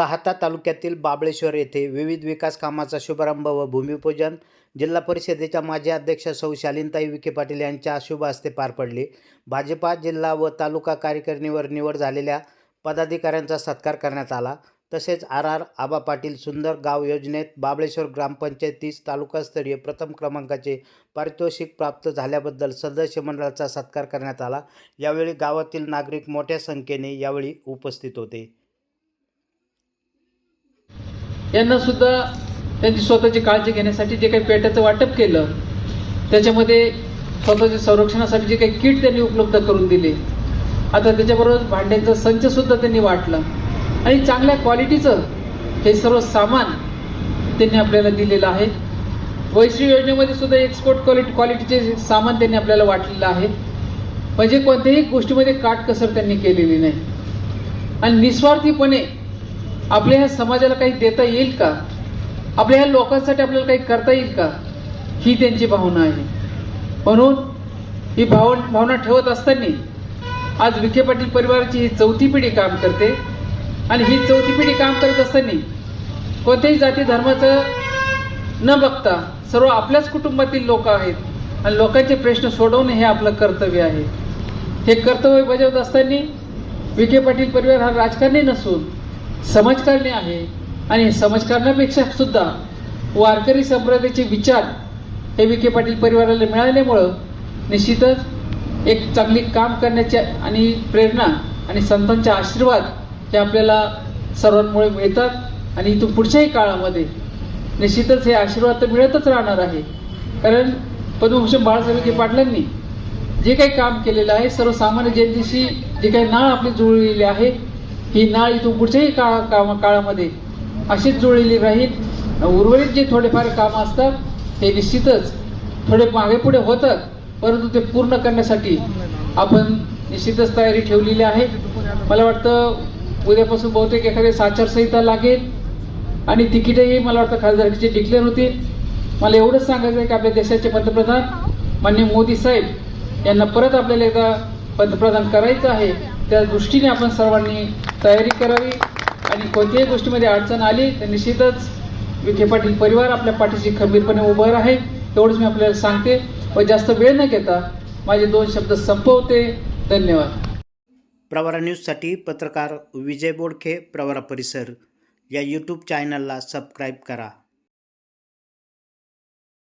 राहता तालुक्यातील बाबळेश्वर येथे विविध विकास कामाचा शुभारंभ व भूमिपूजन जिल्हा परिषदेच्या माजी अध्यक्ष सौ शालिनताई विखे पाटील यांच्या शुभ हस्ते पार पडले. भाजपा जिल्हा व तालुका कार्यकारिणीवर निवड झालेल्या पदाधिकाऱ्यांचा सत्कार करण्यात आला. तसेच आर आर आबा पाटील सुंदर गाव योजनेत बाबळेश्वर ग्रामपंचायतीस तालुकास्तरीय प्रथम क्रमांकाचे पारितोषिक प्राप्त झाल्याबद्दल सदस्य मंडळाचा सत्कार करण्यात आला. यावेळी गावातील नागरिक मोठ्या संख्येने यावेळी उपस्थित होते. यांना सुद्धा त्यांची स्वतःची काळजी घेण्यासाठी जे काही पेट्याचं वाटप केलं त्याच्यामध्ये स्वतःच्या संरक्षणासाठी जे काही किट त्यांनी उपलब्ध करून दिले. आता त्याच्याबरोबर भांड्यांचा संच सुद्धा त्यांनी वाटला. आणि चांगल्या क्वालिटीचं हे सर्व सामान त्यांनी आपल्याला दिलेलं आहे. वैश्री योजनेमध्ये सुद्धा एक्सपोर्ट क्वालिटी क्वालिटीचे सामान त्यांनी आपल्याला वाटलेलं आहे. म्हणजे कोणत्याही गोष्टीमध्ये काटकसर त्यांनी केलेली नाही. आणि निस्वार्थीपणे आपल्या ह्या समाजाला काही देता येईल का? आपल्या ह्या लोकांसाठी आपल्याला काही करता येईल का? ही त्यांची भावना आहे. म्हणून ही भाव भावना ठेवत असताना आज विखे पाटील परिवाराची ही चौथी पिढी काम करते. आणि ही चौथी पिढी काम करत असताना कोणत्याही जाती धर्माचं न बघता सर्व आपल्याच कुटुंबातील लोक आहेत. आणि लोकांचे प्रश्न सोडवणे हे आपलं कर्तव्य आहे. हे कर्तव्य बजावत असताना विखे पाटील परिवार हा राजकारणी नसून समाजकारणी आहे. आणि समाजकारणापेक्षा सुद्धा वारकरी संप्रदायाचे विचार हे विखे पाटील परिवाराला मिळाल्यामुळं निश्चितच एक चांगली काम करण्याची आणि प्रेरणा आणि संतांचे आशीर्वाद हे आपल्याला सर्वांमुळे मिळतात. आणि इथून पुढच्याही काळामध्ये निश्चितच हे आशीर्वाद तर मिळतच राहणार आहे. कारण पद्मभूषण बाळासाहेब विखे पाटलांनी जे काही काम केलेलं आहे सर्वसामान्य जनतेशी जे काही नाळ आपली जुळलेली आहे ही नाळ इथून पुढच्याही काळा काम काळामध्ये अशीच जुळलेली राहील. उर्वरित जे थोडेफार कामं असतात ते निश्चितच थोडे मागे पुढे होतात परंतु ते पूर्ण करण्यासाठी आपण निश्चितच तयारी ठेवलेली आहे. मला वाटतं उद्यापासून बहुतेक एखादी साचारसंहिता लागेल. आणि तिकीटही मला वाटतं खासदारकीचे डिक्लेअर होतील. मला एवढंच सांगायचं आहे की आपल्या देशाचे पंतप्रधान माननीय मोदी साहेब यांना परत आपल्याला एकदा पंतप्रधान करायचं आहे त्या दृष्टीने आपण सर्वांनी तयारी करावी. आणि कोणत्याही गोष्टीमध्ये अडचण आली तर निश्चितच विखे पाटील परिवार आपल्या पाठीशी खंबीरपणे उभं आहे एवढंच मी आपल्याला सांगते. व जास्त वेळ न घेता माझे दोन शब्द संपवते. धन्यवाद. प्रवारा न्यूजसाठी पत्रकार विजय बोडखे प्रवारा परिसर. या यूट्यूब चॅनलला सबस्क्राईब करा.